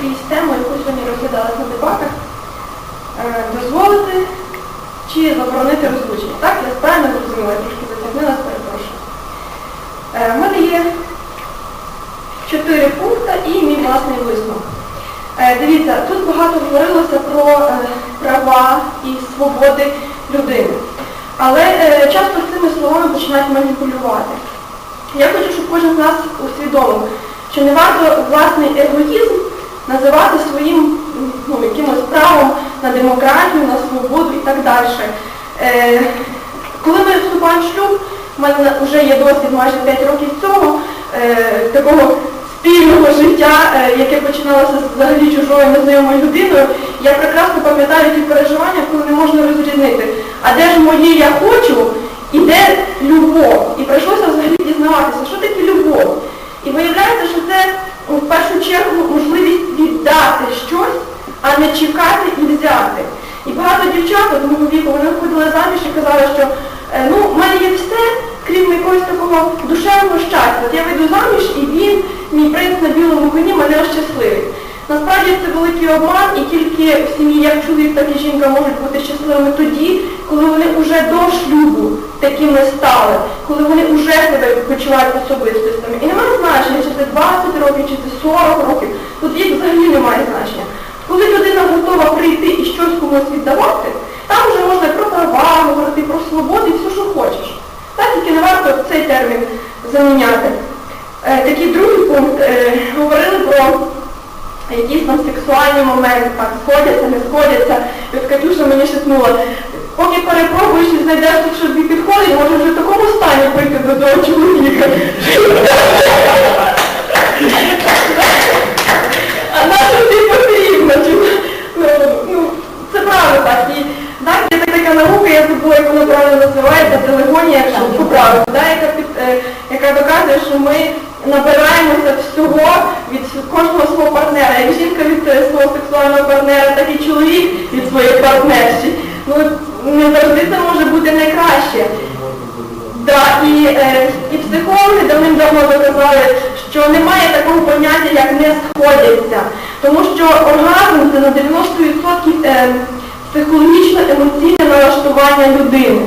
крізь тему, яку сьогодні розглядалась на дебатах, е, дозволити чи заборонити розлучення. Так, я правильно зрозуміла, я трошки затягнулася, перепрошую. Е, В мене є чотири пункти і мій власний висновок. Е, Дивіться, тут багато говорилося про е, права і свободи людини. Але е, часто цими словами починають маніпулювати. Я хочу, щоб кожен з нас усвідомив, що не варто власний егоїзм називати своїм ну, якимось правом на демократію, на свободу і так далі. Е, коли ми вступаємо в шлюб, в мене вже є досвід майже 5 років цього, е, такого спільного життя, е, яке починалося взагалі чужою незнайомою людиною, я прекрасно пам'ятаю ті переживання, коли не можна розрізнити, а де ж моє я хочу і де любов. І прийшлося взагалі дізнаватися, що таке любов. І виявляється, що це в першу чергу можливість віддати щось, а не чекати і взяти. І багато дівчат от мого віку, вони виходили заміж і казали, що е, ну, в мене є все, крім якогось такого душевного щастя. От я вийду заміж і він, мій принц на білому коні, мене ощасливить. Насправді це великий обман, і тільки в сім'ї як чоловік, так і жінка можуть бути щасливими тоді, коли вони вже до шлюбу такими стали, коли вони вже себе почувають особистостями. І немає значення, чи це 20 років, чи це 40 років. Тут вік взагалі немає значення. Коли людина готова прийти і щось комусь віддавати, там вже можна про права говорити, про свободу і все, що хочеш. Так, тільки не варто цей термін заміняти. Е, такий другий пункт. Е, говорили про якісь там сексуальні моменти, так, сходяться, не сходяться. І от Катюша мені шепнула, поки перепробуєш і знайдеш що тобі підходить, може вже в такому стані прийти до того чоловіка. А на що тобі потрібно? Чи- Ну, ну, це правда так. І так, є така наука, я забула, як вона правильно називається, телегонія, якщо поправити, да, яка, під- е, яка доказує, що ми набираємося всього від кожного свого партнера. Як жінка від свого сексуального партнера, так і чоловік від своєї партнерші. Ну, не завжди це може бути найкраще. Да, і, е, і психологи давним-давно доказали, що немає такого поняття, як не сходяться. Тому що оргазм це на 90% е, психологічно-емоційне налаштування людини.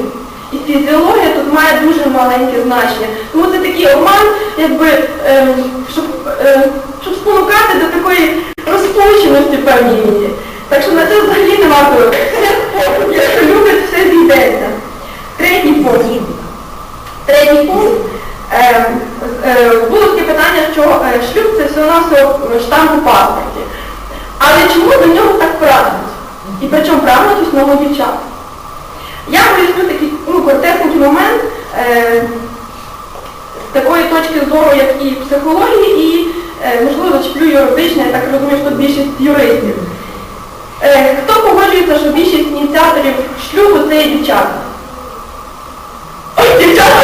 І фізіологія тут має дуже маленьке значення. Тому це такий обман, якби, е, щоб, е, щоб спонукати до такої розпущеності в певній. Так що на це взагалі не варто. Якщо любить, все зійдеться. Третій пункт. Третій пункт. Е, е, було таке питання, що е, шлюб це всього-навсього штамп у паспорті. Але чому до нього так прагнуть? І причому прагнуть основно дівчат. Я поясню такий ну, момент е, такої точки зору, як і психології, і, е, можливо, зачеплю юридичне, я так розумію, що тут більшість юристів. Е, хто погоджується, що більшість ініціаторів шлюбу це є дівчата? Дівчата!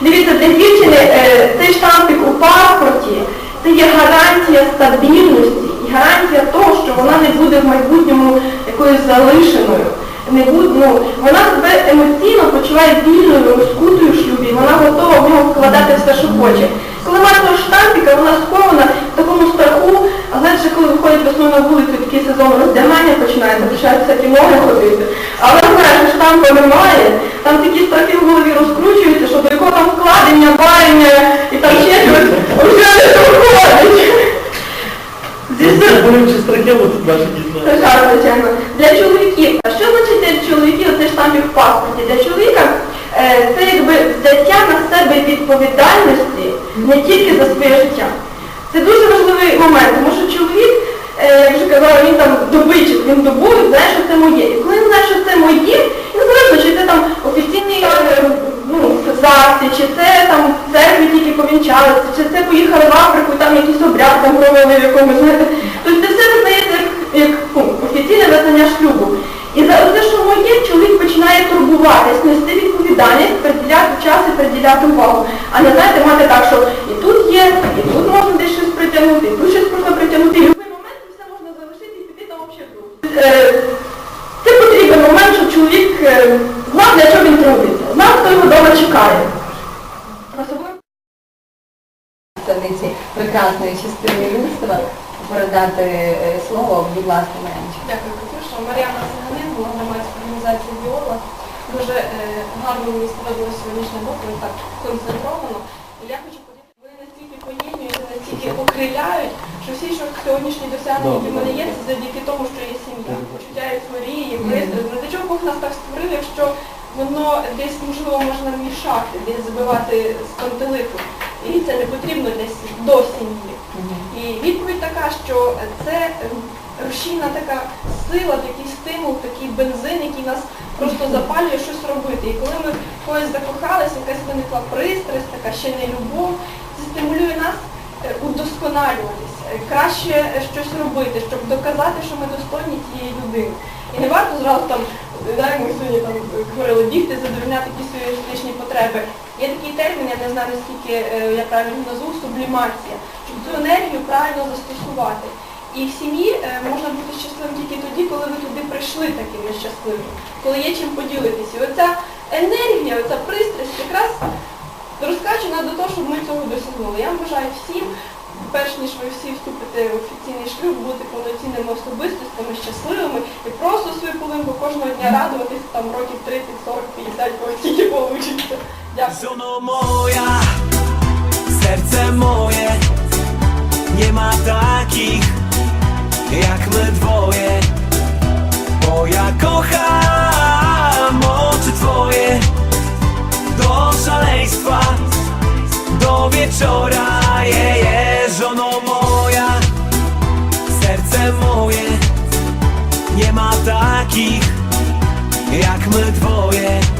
Дивіться, для дівчини е, цей штампик у паспорті це є гарантія стабільності і гарантія того, що вона не буде в майбутньому якоюсь залишеною. Не буде, ну, вона себе емоційно почуває вільною, розкутою в шлюбі, вона готова в нього вкладати все, що хоче. Коли має того штампіка, вона схована в такому страху, а знаєте, коли виходить весною на вулицю, такий сезон роздягання починається, починають всякі ноги ходити. Але знаєш, що штампа немає, там такі страхи в голові розкручуються, що до якого там вкладення, варення і там ще щось вже не доходить. Це болючі страхи, от наші це дізнання. жарт, звичайно. Для чоловіків. А що значить для чоловіків оцей штампік в паспорті? Для чоловіка е, це якби взяття на себе відповідальності не тільки за своє життя. Це дуже важливий момент, тому що чоловік, е, як вже казала, він там добичик, він добув, знає, що це моє. І коли він знає, що це моє, незалежно, чи це там офіційний е, ну, ЗАГСі, чи це там в церкві тільки повінчалися, чи це поїхали в Африку, там якийсь обряд там провели в якомусь. Тобто це все визнається як, як ну, офіційне визнання шлюбу. І за те, що моє, чоловік починає турбуватись, нести відповідальність, приділяти час і приділяти увагу. А не знаєте, мати так, що і тут є, і тут можна десь щось притягнути, і тут щось можна притягнути. І в будь-який момент все можна залишити і піти там взагалі. Е, Це потрібен момент, щоб чоловік знав, для чого він трудиться, знав, хто його вдома чекає. Прекрасної частини людства, передати е, слово, будь ласка, Марянчик. Дякую, Катюша. Мар'яна Сиганин, була громадська організація Біола. Дуже е, гарно мені сподобалося сьогоднішнє доповідь, так концентровано. І я хочу поділитися, вони настільки поєднуються, настільки окриляють, що всі що сьогоднішні досягнення, які в мене є, це завдяки тому, що є сім'я. Почуття ейфорії, пристрасть. Ну, Для чого Бог нас так створив, якщо воно десь, можливо, можна мішати, десь збивати з пантелику. І це не потрібно сім- до сім'ї. І відповідь така, що це ем, рушійна така сила, такий стимул, такий бензин, який нас просто запалює щось робити. І коли ми когось закохалися, якась виникла пристрасть, така ще не любов, це стимулює нас е, удосконалюватись, е, краще е, щось робити, щоб доказати, що ми достойні тієї людини. І не варто зразу там, да, як ми сьогодні там говорили, бігти, задовольняти якісь свої естетичні потреби. Є такий термін, я не знаю наскільки я правильно назву, сублімація, щоб цю енергію правильно застосувати. І в сім'ї е, можна бути щасливим тільки тоді, коли ви туди прийшли такими щасливими, коли є чим поділитися. І оця енергія, оця пристрасть якраз розкачена до того, щоб ми цього досягнули. Я бажаю всім, перш ніж ви всі вступите в офіційний шлюб, бути повноцінними особистостями, щасливими і просто свою полинку кожного дня радуватись там років 30, 40, 50, коли тільки вийде. Дякую. takich jak my dwoje.